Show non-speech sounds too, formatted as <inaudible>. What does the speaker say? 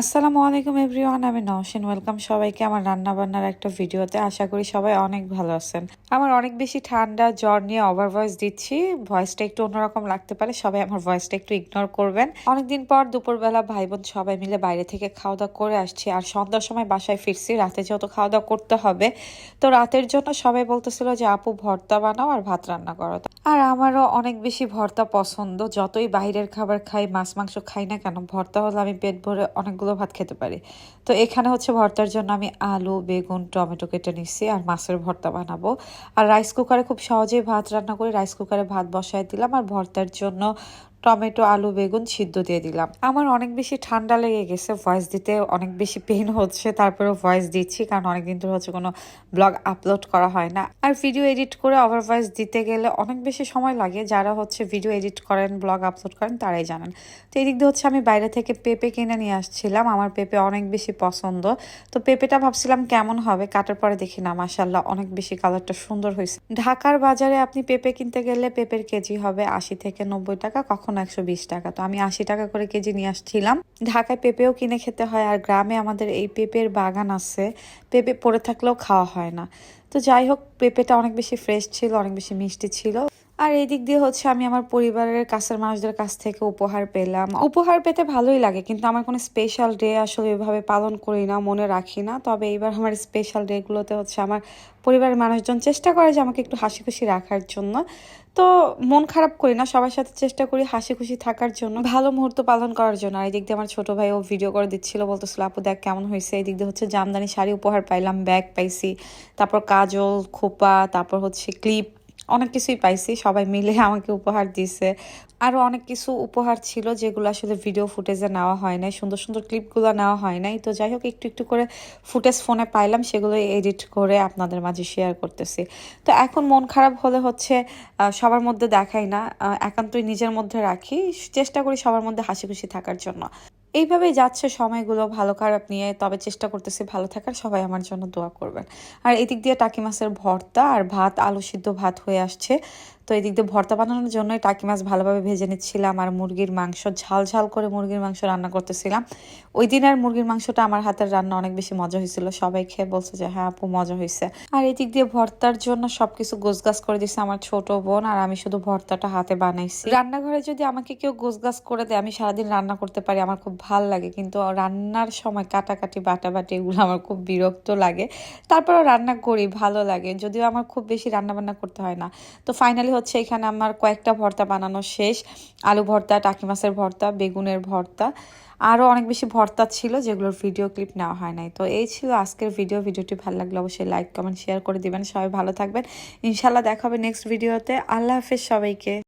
আসসালামু আলাইকুম এভরিওয়ান, আমি নওশিন। ওয়েলকাম সবাইকে আমার রান্না বান্নার একটা ভিডিওতে। আশা করি সবাই অনেক ভালো আছেন। আমার অনেক বেশি ঠান্ডা, জ্বর নিয়ে ওভার ভয়েস দিচ্ছি। ভয়েসটা একটু অন্যরকম লাগতে পারে, সবাই আমার ভয়েসটা একটু ইগনোর করবেন। অনেকদিন পর দুপুরবেলা ভাই বোন সবাই মিলে বাইরে থেকে খাওয়া দাওয়া করে আসছি। আর সন্ধ্যার সময় বাসায় ফিরছি, রাতে যেহেতু খাওয়া দাওয়া করতে হবে, তো রাতের জন্য সবাই বলতেছিল যে, আপু, ভর্তা বানাও আর ভাত রান্না করো। আর আমারও অনেক বেশি ভর্তা পছন্দ। যতই বাইরের খাবার খাই, মাছ, মাংস খাই না কেন, ভর্তা হলে আমি পেট ভরে অনেকগুলো ভাত খেতে পারি। তো এখানে হচ্ছে ভর্তার জন্য আমি আলু, বেগুন, টমেটো কেটে নিচ্ছি আর মাছের ভর্তা বানাবো। আর রাইস কুকারে খুব সহজেই ভাত রান্না করি রাইস কুকারে ভাত বসায় দিলাম। আর ভর্তার জন্য টমেটো, আলু, বেগুন সিদ্ধ দিয়ে দিলাম। আমার অনেক বেশি ঠান্ডা লেগে গেছে ভয়েস দিতে অনেক বেশি পেন হচ্ছে, তারপরেও ভয়েস দিচ্ছি, কারণ অনেকদিন ধরে হচ্ছে কোনো ব্লগ আপলোড করা হয় না। আর ভিডিও এডিট করে ওভার ভয়েস দিতে গেলে অনেক বেশি সময় লাগে, যারা হচ্ছে ভিডিও এডিট করেন ব্লগ আপলোড করেন, তারাই জানেন। তো এদিক দিয়ে হচ্ছে আমি বাইরে থেকে পেঁপে কিনে নিয়ে আসছিলাম, আমার পেঁপে অনেক বেশি পছন্দ। তো পেঁপেটা ভাবছিলাম কেমন হবে, কাটার পরে দেখি না মাসাল্লাহ অনেক বেশি কালারটা সুন্দর হয়েছে। ঢাকার বাজারে আপনি পেঁপে কিনতে গেলে পেঁপের কেজি হবে আশি থেকে নব্বই টাকা, কখনো একশো বিশ টাকা। তো আমি আশি টাকা করে কেজি নিয়ে আসছিলাম। ঢাকায় পেঁপেও কিনে খেতে হয় আর গ্রামে আমাদের এই পেঁপের বাগান আছে। পেঁপে পড়ে থাকলেও খাওয়া হয় না। তো যাই হোক, পেঁপেটা অনেক বেশি ফ্রেশ ছিল, অনেক বেশি মিষ্টি ছিল। আর এই দিক দিয়ে হচ্ছে আমি আমার পরিবারের কাছের মানুষদের কাছ থেকে উপহার পেলাম। উপহার পেতে ভালোই লাগে, কিন্তু আমার কোনো স্পেশাল ডে আসলে এভাবে পালন করি না, মনে রাখি না। তবে এইবার আমার স্পেশাল ডেগুলোতে হচ্ছে আমার পরিবারের মানুষজন চেষ্টা করে যে আমাকে একটু হাসি খুশি রাখার জন্য। তো মন খারাপ করি না, সবার সাথে চেষ্টা করি হাসি খুশি থাকার জন্য। ভালো মুহূর্ত পালন করার জন্য। আর এই দিক দিয়ে আমার ছোটো ভাই ও ভিডিও করে দিচ্ছিল, বলতেছিল, আপু, দেখ কেমন হয়েছে। এই দিক দিয়ে হচ্ছে জামদানি শাড়ি উপহার পাইলাম, ব্যাগ পাইছি। তারপর কাজল, খোপা, তারপর হচ্ছে ক্লিপ অনেক কিছুই পাইছি, সবাই মিলে <laughs> আমাকে উপহার দিছে। আরও অনেক কিছু উপহার ছিল যেগুলো আসলে ভিডিও ফুটেজে নেওয়া হয় নাই, সুন্দর সুন্দর ক্লিপগুলো নেওয়া হয় নাই। তো যাই হোক, একটু একটু করে ফুটেজ ফোনে পাইলাম, সেগুলো এডিট করে আপনাদের মাঝে শেয়ার করতেছি। তো এখন মন খারাপ হলে হচ্ছে সবার মধ্যে দেখাই না একান্তই নিজের মধ্যে রাখি, চেষ্টা করি সবার মধ্যে হাসি খুশি থাকার জন্য। এইভাবেই যাচ্ছে সময়গুলো, ভালো খারাপ নিয়ে। তবে চেষ্টা করতেছি ভালো থাকার। সবাই আমার জন্য দোয়া করবেন। আর এদিক দিয়ে টাকি মাছের ভর্তা আর ভাত, আলু সিদ্ধ ভাত হয়ে আসছে। তো এদিক দিয়ে ভর্তা বানানোর জন্যই টাকি মাছ ভালোভাবে ভেজে নিচ্ছিলাম আর মুরগির মাংস, ঝাল ঝাল করে মুরগির মাংস রান্না করতেছিলাম। ওই দিনের মুরগির মাংসটা আমার হাতের রান্না অনেক বেশি মজা হয়েছিল। সবাই খেয়ে বলছে যে হ্যাঁ আপু, মজা হয়েছে। আর এদিক দিয়ে ভর্তার জন্য সবকিছু গোছগাছ করে দিচ্ছে আমার ছোট বোন আর আমি শুধু ভর্তাটা হাতে বানাইছি। রান্নাঘরে যদি আমাকে কেউ গোছগাছ করে দেয়, আমি সারাদিন রান্না করতে পারি, আমার খুব ভালো লাগে। কিন্তু রান্নার সময় কাটাকাটি, বাটাবাটি এগুলো আমার খুব বিরক্ত লাগে। তারপরও রান্না করি, ভালো লাগে। যদিও আমার খুব বেশি রান্না বান্না করতে হয় না। তো ফাইনালি হচ্ছে এখানে আমার কয়েকটা ভর্তা বানানো শেষ। আলু ভর্তা, টাকি মাছের ভর্তা, বেগুনের ভর্তা। আরও অনেক বেশি ভর্তা ছিল যেগুলোর ভিডিও ক্লিপ নেওয়া হয় নাই। তো এই ছিল আজকের ভিডিও ভিডিওটি ভালো লাগলে অবশ্যই লাইক কমেন্ট শেয়ার করে দিবেন। সবাই ভালো থাকবেন। ইনশাল্লাহ দেখা হবে নেক্সট ভিডিওতে আল্লাহ হাফেজ সবাইকে।